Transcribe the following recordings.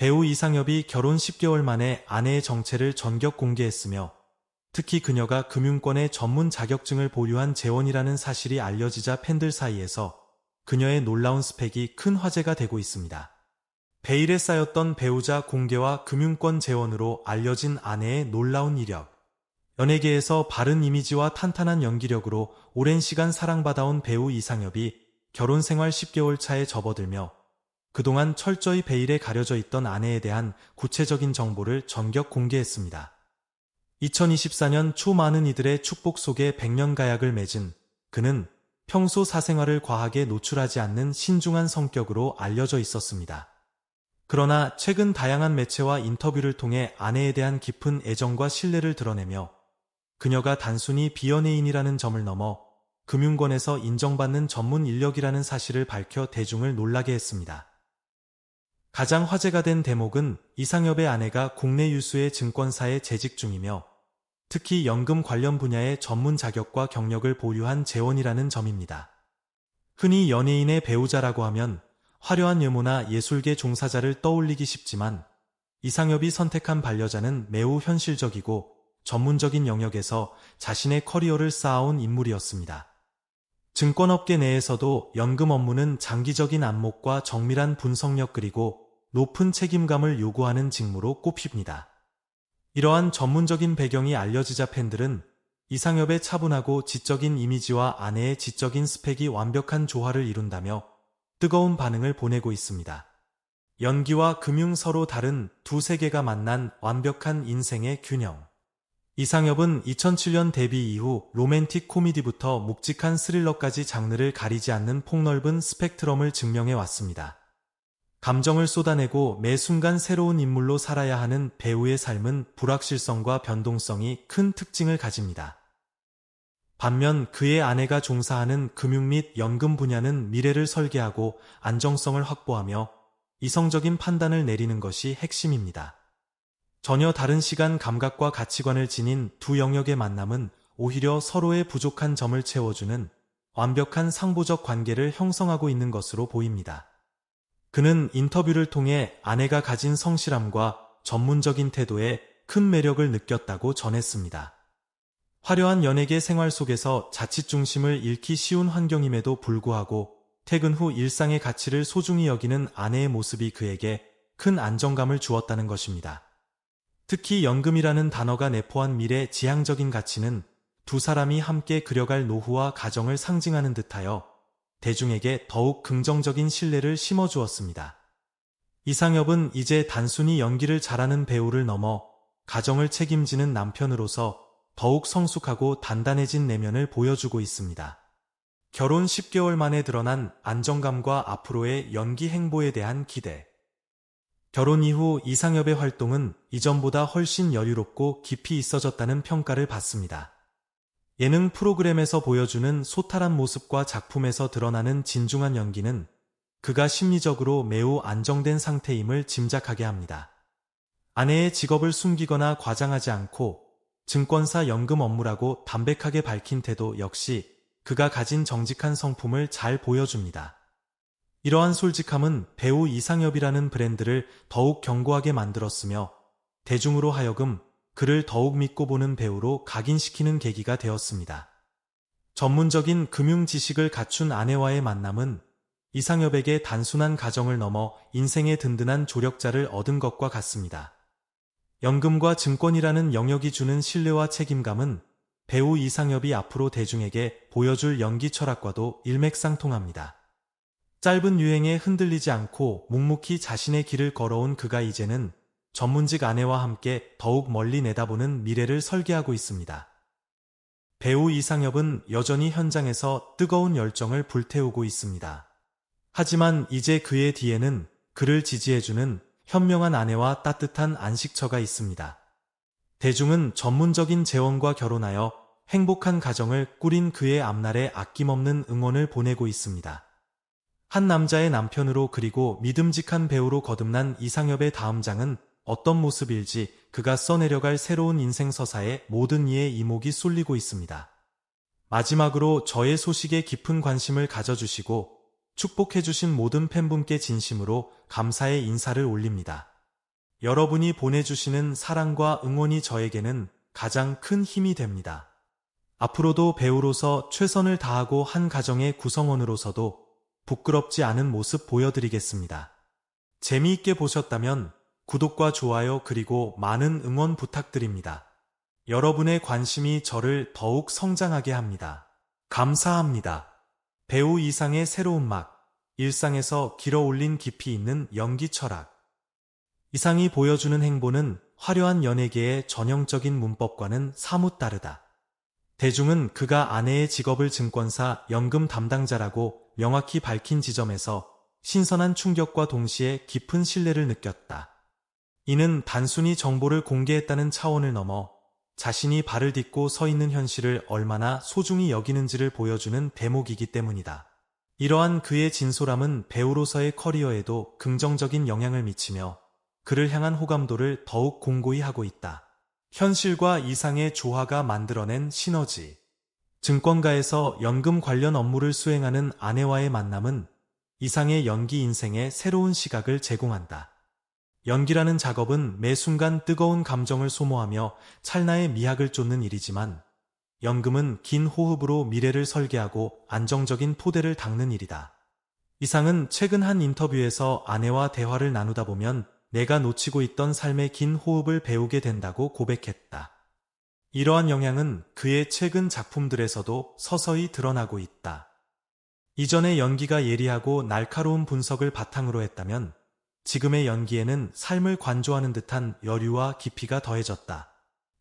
배우 이상엽이 결혼 10개월 만에 아내의 정체를 전격 공개했으며 특히 그녀가 금융권의 전문 자격증을 보유한 재원이라는 사실이 알려지자 팬들 사이에서 그녀의 놀라운 스펙이 큰 화제가 되고 있습니다. 베일에 쌓였던 배우자 공개와 금융권 재원으로 알려진 아내의 놀라운 이력. 연예계에서 바른 이미지와 탄탄한 연기력으로 오랜 시간 사랑받아온 배우 이상엽이 결혼 생활 10개월 차에 접어들며 그동안 철저히 베일에 가려져 있던 아내에 대한 구체적인 정보를 전격 공개했습니다. 2024년 초 많은 이들의 축복 속에 백년 가약을 맺은 그는 평소 사생활을 과하게 노출하지 않는 신중한 성격으로 알려져 있었습니다. 그러나 최근 다양한 매체와 인터뷰를 통해 아내에 대한 깊은 애정과 신뢰를 드러내며 그녀가 단순히 비연예인이라는 점을 넘어 금융권에서 인정받는 전문 인력이라는 사실을 밝혀 대중을 놀라게 했습니다. 가장 화제가 된 대목은 이상엽의 아내가 국내 유수의 증권사에 재직 중이며 특히 연금 관련 분야의 전문 자격과 경력을 보유한 재원이라는 점입니다. 흔히 연예인의 배우자라고 하면 화려한 외모나 예술계 종사자를 떠올리기 쉽지만 이상엽이 선택한 반려자는 매우 현실적이고 전문적인 영역에서 자신의 커리어를 쌓아온 인물이었습니다. 증권업계 내에서도 연금 업무는 장기적인 안목과 정밀한 분석력 그리고 높은 책임감을 요구하는 직무로 꼽힙니다. 이러한 전문적인 배경이 알려지자 팬들은 이상엽의 차분하고 지적인 이미지와 아내의 지적인 스펙이 완벽한 조화를 이룬다며 뜨거운 반응을 보내고 있습니다. 연기와 금융 서로 다른 두 세계가 만난 완벽한 인생의 균형. 이상엽은 2007년 데뷔 이후 로맨틱 코미디부터 묵직한 스릴러까지 장르를 가리지 않는 폭넓은 스펙트럼을 증명해 왔습니다. 감정을 쏟아내고 매 순간 새로운 인물로 살아야 하는 배우의 삶은 불확실성과 변동성이 큰 특징을 가집니다. 반면 그의 아내가 종사하는 금융 및 연금 분야는 미래를 설계하고 안정성을 확보하며 이성적인 판단을 내리는 것이 핵심입니다. 전혀 다른 시간 감각과 가치관을 지닌 두 영역의 만남은 오히려 서로의 부족한 점을 채워주는 완벽한 상보적 관계를 형성하고 있는 것으로 보입니다. 그는 인터뷰를 통해 아내가 가진 성실함과 전문적인 태도에 큰 매력을 느꼈다고 전했습니다. 화려한 연예계 생활 속에서 자칫 중심을 잃기 쉬운 환경임에도 불구하고 퇴근 후 일상의 가치를 소중히 여기는 아내의 모습이 그에게 큰 안정감을 주었다는 것입니다. 특히 연금이라는 단어가 내포한 미래 지향적인 가치는 두 사람이 함께 그려갈 노후와 가정을 상징하는 듯하여 대중에게 더욱 긍정적인 신뢰를 심어주었습니다. 이상엽은 이제 단순히 연기를 잘하는 배우를 넘어 가정을 책임지는 남편으로서 더욱 성숙하고 단단해진 내면을 보여주고 있습니다. 결혼 10개월 만에 드러난 안정감과 앞으로의 연기 행보에 대한 기대. 결혼 이후 이상엽의 활동은 이전보다 훨씬 여유롭고 깊이 있어졌다는 평가를 받습니다. 예능 프로그램에서 보여주는 소탈한 모습과 작품에서 드러나는 진중한 연기는 그가 심리적으로 매우 안정된 상태임을 짐작하게 합니다. 아내의 직업을 숨기거나 과장하지 않고 증권사 연금 업무라고 담백하게 밝힌 태도 역시 그가 가진 정직한 성품을 잘 보여줍니다. 이러한 솔직함은 배우 이상엽이라는 브랜드를 더욱 견고하게 만들었으며 대중으로 하여금 그를 더욱 믿고 보는 배우로 각인시키는 계기가 되었습니다. 전문적인 금융 지식을 갖춘 아내와의 만남은 이상엽에게 단순한 가정을 넘어 인생의 든든한 조력자를 얻은 것과 같습니다. 연금과 증권이라는 영역이 주는 신뢰와 책임감은 배우 이상엽이 앞으로 대중에게 보여줄 연기 철학과도 일맥상통합니다. 짧은 유행에 흔들리지 않고 묵묵히 자신의 길을 걸어온 그가 이제는 전문직 아내와 함께 더욱 멀리 내다보는 미래를 설계하고 있습니다. 배우 이상엽은 여전히 현장에서 뜨거운 열정을 불태우고 있습니다. 하지만 이제 그의 뒤에는 그를 지지해주는 현명한 아내와 따뜻한 안식처가 있습니다. 대중은 전문적인 재원과 결혼하여 행복한 가정을 꾸린 그의 앞날에 아낌없는 응원을 보내고 있습니다. 한 남자의 남편으로 그리고 믿음직한 배우로 거듭난 이상엽의 다음 장은 어떤 모습일지 그가 써내려갈 새로운 인생 서사에 모든 이의 이목이 쏠리고 있습니다. 마지막으로 저의 소식에 깊은 관심을 가져주시고 축복해주신 모든 팬분께 진심으로 감사의 인사를 올립니다. 여러분이 보내주시는 사랑과 응원이 저에게는 가장 큰 힘이 됩니다. 앞으로도 배우로서 최선을 다하고 한 가정의 구성원으로서도 부끄럽지 않은 모습 보여드리겠습니다. 재미있게 보셨다면 구독과 좋아요 그리고 많은 응원 부탁드립니다. 여러분의 관심이 저를 더욱 성장하게 합니다. 감사합니다. 배우 이상의 새로운 막, 일상에서 길어올린 깊이 있는 연기 철학. 이상이 보여주는 행보는 화려한 연예계의 전형적인 문법과는 사뭇 다르다. 대중은 그가 아내의 직업을 증권사 연금 담당자라고 명확히 밝힌 지점에서 신선한 충격과 동시에 깊은 신뢰를 느꼈다. 이는 단순히 정보를 공개했다는 차원을 넘어 자신이 발을 딛고 서 있는 현실을 얼마나 소중히 여기는지를 보여주는 대목이기 때문이다. 이러한 그의 진솔함은 배우로서의 커리어에도 긍정적인 영향을 미치며 그를 향한 호감도를 더욱 공고히 하고 있다. 현실과 이상의 조화가 만들어낸 시너지. 증권가에서 연금 관련 업무를 수행하는 아내와의 만남은 이상의 연기 인생에 새로운 시각을 제공한다. 연기라는 작업은 매 순간 뜨거운 감정을 소모하며 찰나의 미학을 쫓는 일이지만 연금은 긴 호흡으로 미래를 설계하고 안정적인 포대를 닦는 일이다. 이상은 최근 한 인터뷰에서 아내와 대화를 나누다 보면 내가 놓치고 있던 삶의 긴 호흡을 배우게 된다고 고백했다. 이러한 영향은 그의 최근 작품들에서도 서서히 드러나고 있다. 이전의 연기가 예리하고 날카로운 분석을 바탕으로 했다면 지금의 연기에는 삶을 관조하는 듯한 여류와 깊이가 더해졌다.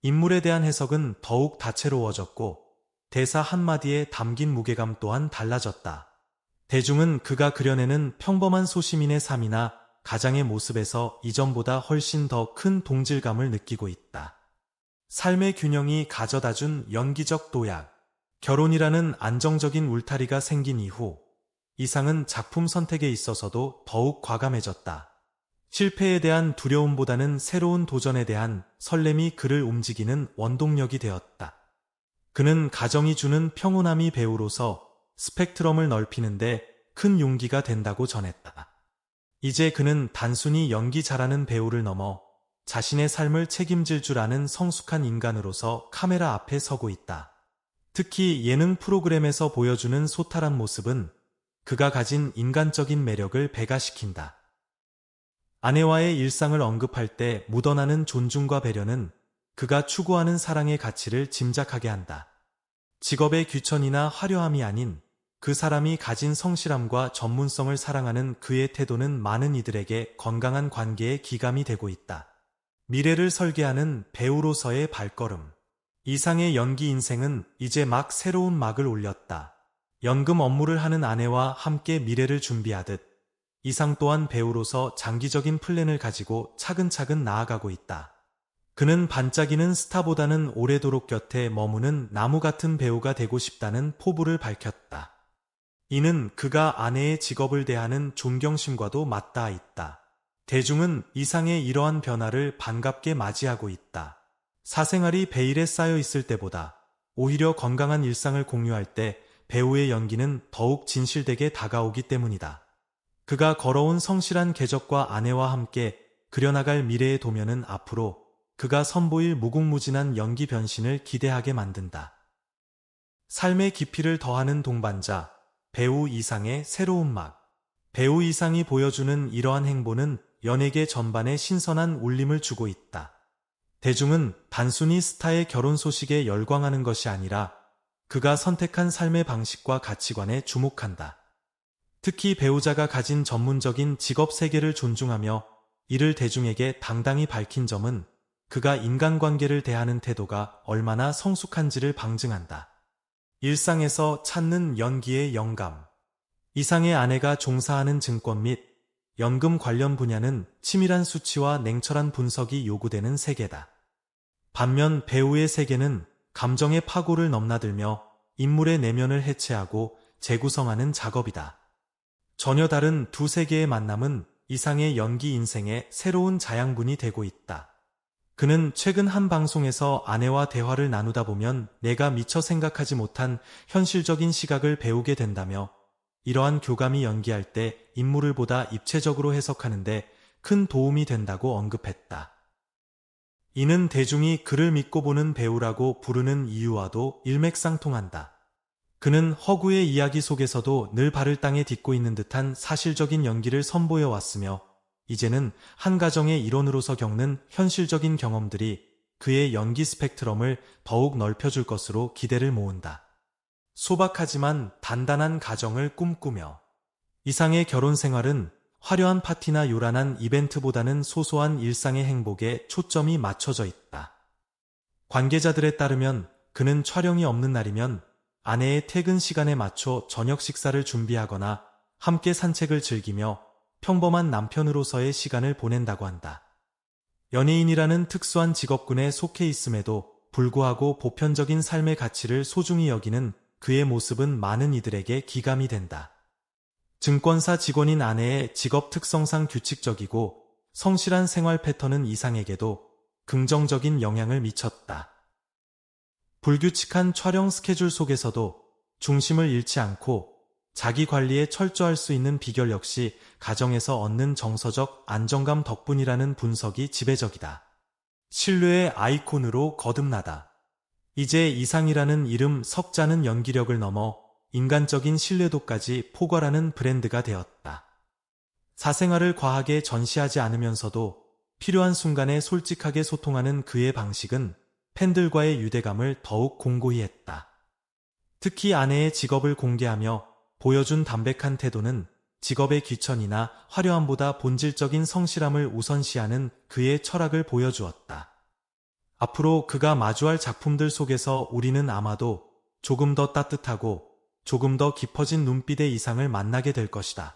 인물에 대한 해석은 더욱 다채로워졌고 대사 한마디에 담긴 무게감 또한 달라졌다. 대중은 그가 그려내는 평범한 소시민의 삶이나 가장의 모습에서 이전보다 훨씬 더 큰 동질감을 느끼고 있다. 삶의 균형이 가져다 준 연기적 도약, 결혼이라는 안정적인 울타리가 생긴 이후 이상은 작품 선택에 있어서도 더욱 과감해졌다. 실패에 대한 두려움보다는 새로운 도전에 대한 설렘이 그를 움직이는 원동력이 되었다. 그는 가정이 주는 평온함이 배우로서 스펙트럼을 넓히는데 큰 용기가 된다고 전했다. 이제 그는 단순히 연기 잘하는 배우를 넘어 자신의 삶을 책임질 줄 아는 성숙한 인간으로서 카메라 앞에 서고 있다. 특히 예능 프로그램에서 보여주는 소탈한 모습은 그가 가진 인간적인 매력을 배가시킨다. 아내와의 일상을 언급할 때 묻어나는 존중과 배려는 그가 추구하는 사랑의 가치를 짐작하게 한다. 직업의 귀천이나 화려함이 아닌 그 사람이 가진 성실함과 전문성을 사랑하는 그의 태도는 많은 이들에게 건강한 관계의 기감이 되고 있다. 미래를 설계하는 배우로서의 발걸음. 이상의 연기 인생은 이제 막 새로운 막을 올렸다. 연금 업무를 하는 아내와 함께 미래를 준비하듯 이상 또한 배우로서 장기적인 플랜을 가지고 차근차근 나아가고 있다. 그는 반짝이는 스타보다는 오래도록 곁에 머무는 나무 같은 배우가 되고 싶다는 포부를 밝혔다. 이는 그가 아내의 직업을 대하는 존경심과도 맞닿아 있다. 대중은 이상의 이러한 변화를 반갑게 맞이하고 있다. 사생활이 베일에 쌓여 있을 때보다 오히려 건강한 일상을 공유할 때 배우의 연기는 더욱 진실되게 다가오기 때문이다. 그가 걸어온 성실한 궤적과 아내와 함께 그려나갈 미래의 도면은 앞으로 그가 선보일 무궁무진한 연기 변신을 기대하게 만든다. 삶의 깊이를 더하는 동반자, 배우 이상의 새로운 막. 배우 이상이 보여주는 이러한 행보는 연예계 전반에 신선한 울림을 주고 있다. 대중은 단순히 스타의 결혼 소식에 열광하는 것이 아니라 그가 선택한 삶의 방식과 가치관에 주목한다. 특히 배우자가 가진 전문적인 직업 세계를 존중하며 이를 대중에게 당당히 밝힌 점은 그가 인간관계를 대하는 태도가 얼마나 성숙한지를 방증한다. 일상에서 찾는 연기의 영감. 이상의 아내가 종사하는 증권 및 연금 관련 분야는 치밀한 수치와 냉철한 분석이 요구되는 세계다. 반면 배우의 세계는 감정의 파고를 넘나들며 인물의 내면을 해체하고 재구성하는 작업이다. 전혀 다른 두 세계의 만남은 이상의 연기 인생의 새로운 자양분이 되고 있다. 그는 최근 한 방송에서 아내와 대화를 나누다 보면 내가 미처 생각하지 못한 현실적인 시각을 배우게 된다며 이러한 교감이 연기할 때 인물을 보다 입체적으로 해석하는데 큰 도움이 된다고 언급했다. 이는 대중이 그를 믿고 보는 배우라고 부르는 이유와도 일맥상통한다. 그는 허구의 이야기 속에서도 늘 발을 땅에 딛고 있는 듯한 사실적인 연기를 선보여 왔으며 이제는 한 가정의 일원으로서 겪는 현실적인 경험들이 그의 연기 스펙트럼을 더욱 넓혀줄 것으로 기대를 모은다. 소박하지만 단단한 가정을 꿈꾸며 이상의 결혼 생활은 화려한 파티나 요란한 이벤트보다는 소소한 일상의 행복에 초점이 맞춰져 있다. 관계자들에 따르면 그는 촬영이 없는 날이면 아내의 퇴근 시간에 맞춰 저녁 식사를 준비하거나 함께 산책을 즐기며 평범한 남편으로서의 시간을 보낸다고 한다. 연예인이라는 특수한 직업군에 속해 있음에도 불구하고 보편적인 삶의 가치를 소중히 여기는 그의 모습은 많은 이들에게 기감이 된다. 증권사 직원인 아내의 직업 특성상 규칙적이고 성실한 생활 패턴은 이상에게도 긍정적인 영향을 미쳤다. 불규칙한 촬영 스케줄 속에서도 중심을 잃지 않고 자기 관리에 철저할 수 있는 비결 역시 가정에서 얻는 정서적 안정감 덕분이라는 분석이 지배적이다. 신뢰의 아이콘으로 거듭나다. 이제 이상이라는 이름 석자는 연기력을 넘어 인간적인 신뢰도까지 포괄하는 브랜드가 되었다. 사생활을 과하게 전시하지 않으면서도 필요한 순간에 솔직하게 소통하는 그의 방식은 팬들과의 유대감을 더욱 공고히 했다. 특히 아내의 직업을 공개하며 보여준 담백한 태도는 직업의 귀천이나 화려함보다 본질적인 성실함을 우선시하는 그의 철학을 보여주었다. 앞으로 그가 마주할 작품들 속에서 우리는 아마도 조금 더 따뜻하고 조금 더 깊어진 눈빛의 이상을 만나게 될 것이다.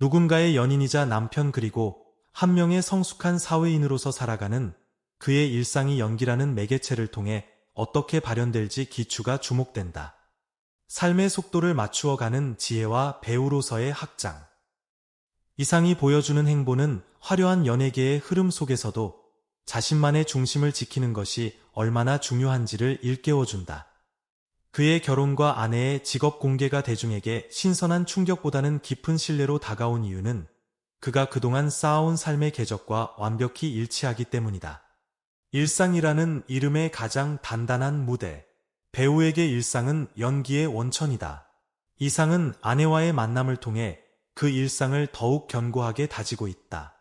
누군가의 연인이자 남편 그리고 한 명의 성숙한 사회인으로서 살아가는 그의 일상이 연기라는 매개체를 통해 어떻게 발현될지 기추가 주목된다. 삶의 속도를 맞추어가는 지혜와 배우로서의 확장. 이상이 보여주는 행보는 화려한 연예계의 흐름 속에서도 자신만의 중심을 지키는 것이 얼마나 중요한지를 일깨워준다. 그의 결혼과 아내의 직업 공개가 대중에게 신선한 충격보다는 깊은 신뢰로 다가온 이유는 그가 그동안 쌓아온 삶의 궤적과 완벽히 일치하기 때문이다. 일상이라는 이름의 가장 단단한 무대. 배우에게 일상은 연기의 원천이다. 이상은 아내와의 만남을 통해 그 일상을 더욱 견고하게 다지고 있다.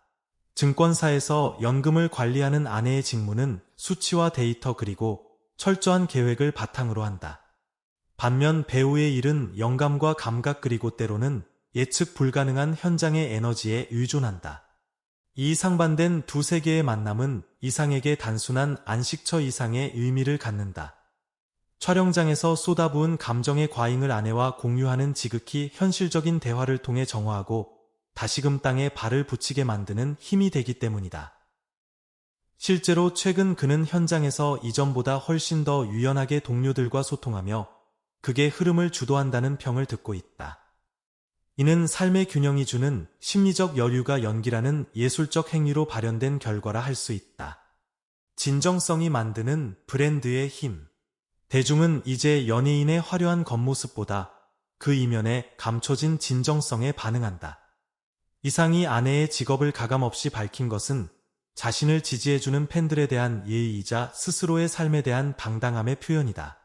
증권사에서 연금을 관리하는 아내의 직무는 수치와 데이터 그리고 철저한 계획을 바탕으로 한다. 반면 배우의 일은 영감과 감각 그리고 때로는 예측 불가능한 현장의 에너지에 의존한다. 이 상반된 두 세계의 만남은 이상에게 단순한 안식처 이상의 의미를 갖는다. 촬영장에서 쏟아부은 감정의 과잉을 아내와 공유하는 지극히 현실적인 대화를 통해 정화하고 다시금 땅에 발을 붙이게 만드는 힘이 되기 때문이다. 실제로 최근 그는 현장에서 이전보다 훨씬 더 유연하게 동료들과 소통하며 그게 흐름을 주도한다는 평을 듣고 있다. 이는 삶의 균형이 주는 심리적 여유가 연기라는 예술적 행위로 발현된 결과라 할 수 있다. 진정성이 만드는 브랜드의 힘. 대중은 이제 연예인의 화려한 겉모습보다 그 이면에 감춰진 진정성에 반응한다. 이상이 아내의 직업을 가감없이 밝힌 것은 자신을 지지해주는 팬들에 대한 예의이자 스스로의 삶에 대한 당당함의 표현이다.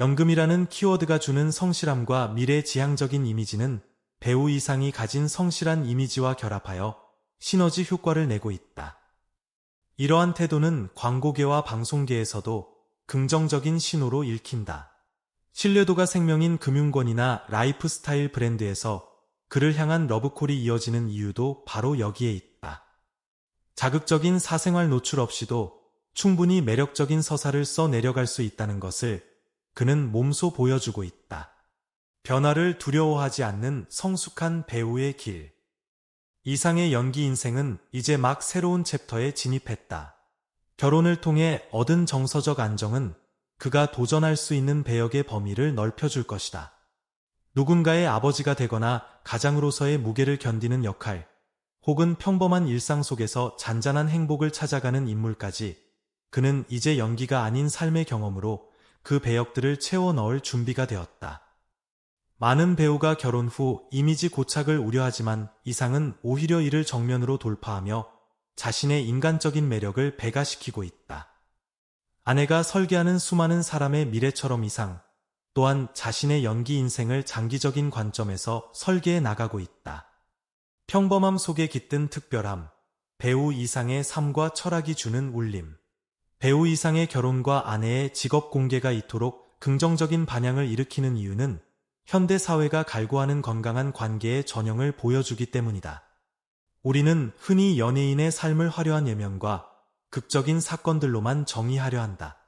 연금이라는 키워드가 주는 성실함과 미래지향적인 이미지는 배우 이상이 가진 성실한 이미지와 결합하여 시너지 효과를 내고 있다. 이러한 태도는 광고계와 방송계에서도 긍정적인 신호로 읽힌다. 신뢰도가 생명인 금융권이나 라이프스타일 브랜드에서 그를 향한 러브콜이 이어지는 이유도 바로 여기에 있다. 자극적인 사생활 노출 없이도 충분히 매력적인 서사를 써 내려갈 수 있다는 것을 그는 몸소 보여주고 있다. 변화를 두려워하지 않는 성숙한 배우의 길. 이상의 연기 인생은 이제 막 새로운 챕터에 진입했다. 결혼을 통해 얻은 정서적 안정은 그가 도전할 수 있는 배역의 범위를 넓혀줄 것이다. 누군가의 아버지가 되거나 가장으로서의 무게를 견디는 역할, 혹은 평범한 일상 속에서 잔잔한 행복을 찾아가는 인물까지 그는 이제 연기가 아닌 삶의 경험으로 그 배역들을 채워 넣을 준비가 되었다. 많은 배우가 결혼 후 이미지 고착을 우려하지만 이상은 오히려 이를 정면으로 돌파하며 자신의 인간적인 매력을 배가시키고 있다. 아내가 설계하는 수많은 사람의 미래처럼 이상 또한 자신의 연기 인생을 장기적인 관점에서 설계해 나가고 있다. 평범함 속에 깃든 특별함, 배우 이상의 삶과 철학이 주는 울림. 배우 이상의 결혼과 아내의 직업 공개가 이토록 긍정적인 반향을 일으키는 이유는 현대 사회가 갈구하는 건강한 관계의 전형을 보여주기 때문이다. 우리는 흔히 연예인의 삶을 화려한 예명과 극적인 사건들로만 정의하려 한다.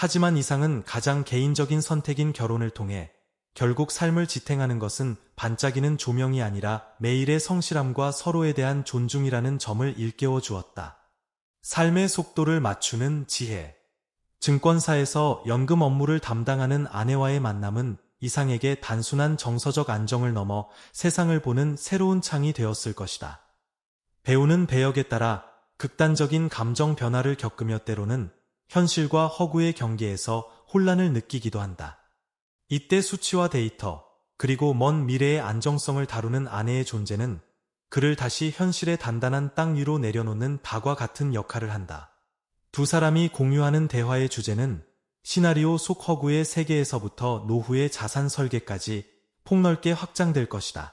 하지만 이상은 가장 개인적인 선택인 결혼을 통해 결국 삶을 지탱하는 것은 반짝이는 조명이 아니라 매일의 성실함과 서로에 대한 존중이라는 점을 일깨워 주었다. 삶의 속도를 맞추는 지혜. 증권사에서 연금 업무를 담당하는 아내와의 만남은 이상에게 단순한 정서적 안정을 넘어 세상을 보는 새로운 창이 되었을 것이다. 배우는 배역에 따라 극단적인 감정 변화를 겪으며 때로는 현실과 허구의 경계에서 혼란을 느끼기도 한다. 이때 수치와 데이터, 그리고 먼 미래의 안정성을 다루는 아내의 존재는 그를 다시 현실의 단단한 땅 위로 내려놓는 닭과 같은 역할을 한다. 두 사람이 공유하는 대화의 주제는 시나리오 속 허구의 세계에서부터 노후의 자산 설계까지 폭넓게 확장될 것이다.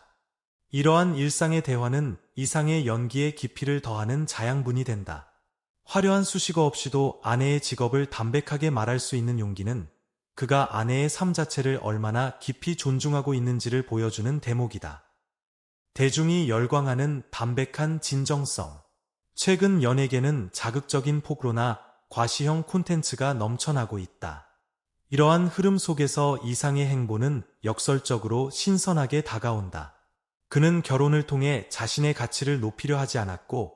이러한 일상의 대화는 이상의 연기에 깊이를 더하는 자양분이 된다. 화려한 수식어 없이도 아내의 직업을 담백하게 말할 수 있는 용기는 그가 아내의 삶 자체를 얼마나 깊이 존중하고 있는지를 보여주는 대목이다. 대중이 열광하는 담백한 진정성. 최근 연예계는 자극적인 폭로나 과시형 콘텐츠가 넘쳐나고 있다. 이러한 흐름 속에서 이상의 행보는 역설적으로 신선하게 다가온다. 그는 결혼을 통해 자신의 가치를 높이려 하지 않았고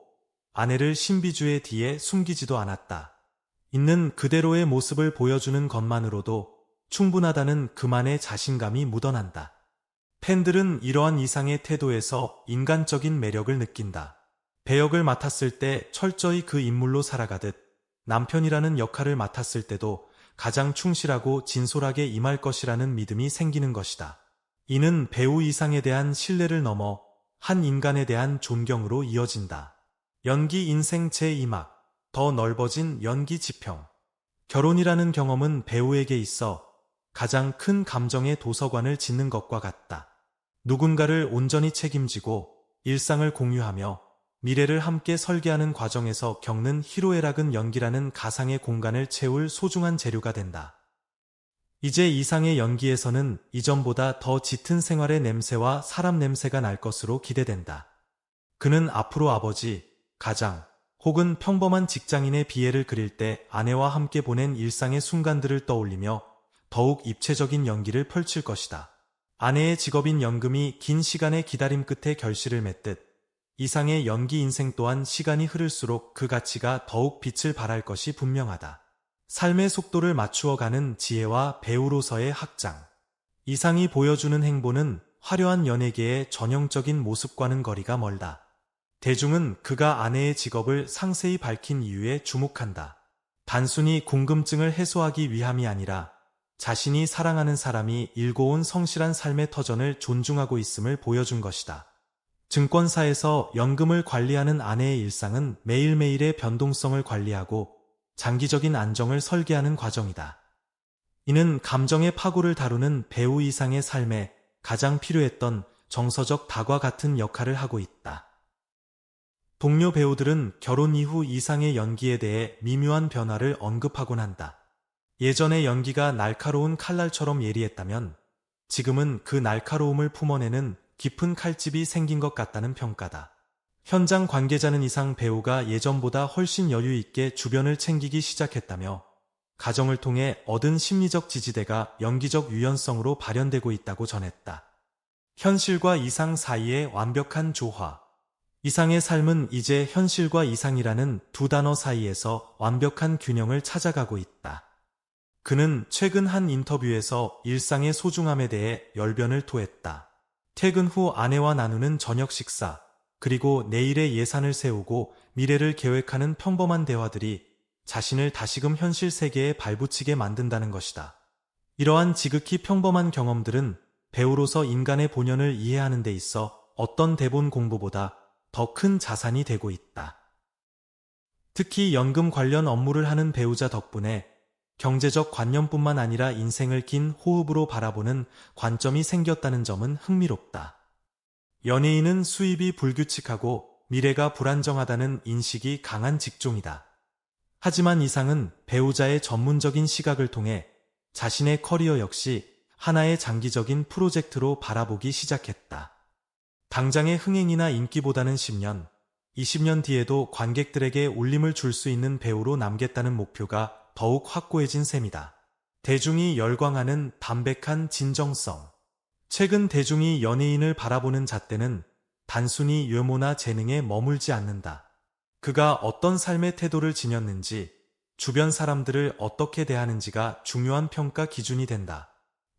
아내를 신비주의 뒤에 숨기지도 않았다. 있는 그대로의 모습을 보여주는 것만으로도 충분하다는 그만의 자신감이 묻어난다. 팬들은 이러한 이상의 태도에서 인간적인 매력을 느낀다. 배역을 맡았을 때 철저히 그 인물로 살아가듯 남편이라는 역할을 맡았을 때도 가장 충실하고 진솔하게 임할 것이라는 믿음이 생기는 것이다. 이는 배우 이상에 대한 신뢰를 넘어 한 인간에 대한 존경으로 이어진다. 연기 인생 제2막, 더 넓어진 연기 지평. 결혼이라는 경험은 배우에게 있어 가장 큰 감정의 도서관을 짓는 것과 같다. 누군가를 온전히 책임지고 일상을 공유하며 미래를 함께 설계하는 과정에서 겪는 희로애락은 연기라는 가상의 공간을 채울 소중한 재료가 된다. 이제 이상의 연기에서는 이전보다 더 짙은 생활의 냄새와 사람 냄새가 날 것으로 기대된다. 그는 앞으로 아버지, 가장, 혹은 평범한 직장인의 비애를 그릴 때 아내와 함께 보낸 일상의 순간들을 떠올리며 더욱 입체적인 연기를 펼칠 것이다. 아내의 직업인 연금이 긴 시간의 기다림 끝에 결실을 맺듯 이상의 연기 인생 또한 시간이 흐를수록 그 가치가 더욱 빛을 발할 것이 분명하다. 삶의 속도를 맞추어 가는 지혜와 배우로서의 학장. 이상이 보여주는 행보는 화려한 연예계의 전형적인 모습과는 거리가 멀다. 대중은 그가 아내의 직업을 상세히 밝힌 이유에 주목한다. 단순히 궁금증을 해소하기 위함이 아니라 자신이 사랑하는 사람이 일고온 성실한 삶의 터전을 존중하고 있음을 보여준 것이다. 증권사에서 연금을 관리하는 아내의 일상은 매일매일의 변동성을 관리하고 장기적인 안정을 설계하는 과정이다. 이는 감정의 파고를 다루는 배우 이상의 삶에 가장 필요했던 정서적 다과 같은 역할을 하고 있다. 동료 배우들은 결혼 이후 이상의 연기에 대해 미묘한 변화를 언급하곤 한다. 예전의 연기가 날카로운 칼날처럼 예리했다면 지금은 그 날카로움을 품어내는 깊은 칼집이 생긴 것 같다는 평가다. 현장 관계자는 이상 배우가 예전보다 훨씬 여유 있게 주변을 챙기기 시작했다며 가정을 통해 얻은 심리적 지지대가 연기적 유연성으로 발현되고 있다고 전했다. 현실과 이상 사이의 완벽한 조화. 이상의 삶은 이제 현실과 이상이라는 두 단어 사이에서 완벽한 균형을 찾아가고 있다. 그는 최근 한 인터뷰에서 일상의 소중함에 대해 열변을 토했다. 퇴근 후 아내와 나누는 저녁 식사, 그리고 내일의 예산을 세우고 미래를 계획하는 평범한 대화들이 자신을 다시금 현실 세계에 발붙이게 만든다는 것이다. 이러한 지극히 평범한 경험들은 배우로서 인간의 본연을 이해하는 데 있어 어떤 대본 공부보다 더 큰 자산이 되고 있다. 특히 연금 관련 업무를 하는 배우자 덕분에 경제적 관념뿐만 아니라 인생을 긴 호흡으로 바라보는 관점이 생겼다는 점은 흥미롭다. 연예인은 수입이 불규칙하고 미래가 불안정하다는 인식이 강한 직종이다. 하지만 이상은 배우자의 전문적인 시각을 통해 자신의 커리어 역시 하나의 장기적인 프로젝트로 바라보기 시작했다. 당장의 흥행이나 인기보다는 10년, 20년 뒤에도 관객들에게 울림을 줄 수 있는 배우로 남겠다는 목표가 더욱 확고해진 셈이다. 대중이 열광하는 담백한 진정성. 최근 대중이 연예인을 바라보는 잣대는 단순히 외모나 재능에 머물지 않는다. 그가 어떤 삶의 태도를 지녔는지, 주변 사람들을 어떻게 대하는지가 중요한 평가 기준이 된다.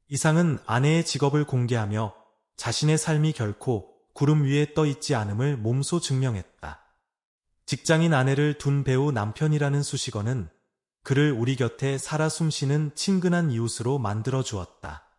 이상은 아내의 직업을 공개하며 자신의 삶이 결코 구름 위에 떠 있지 않음을 몸소 증명했다. 직장인 아내를 둔 배우 남편이라는 수식어는 그를 우리 곁에 살아 숨쉬는 친근한 이웃으로 만들어 주었다.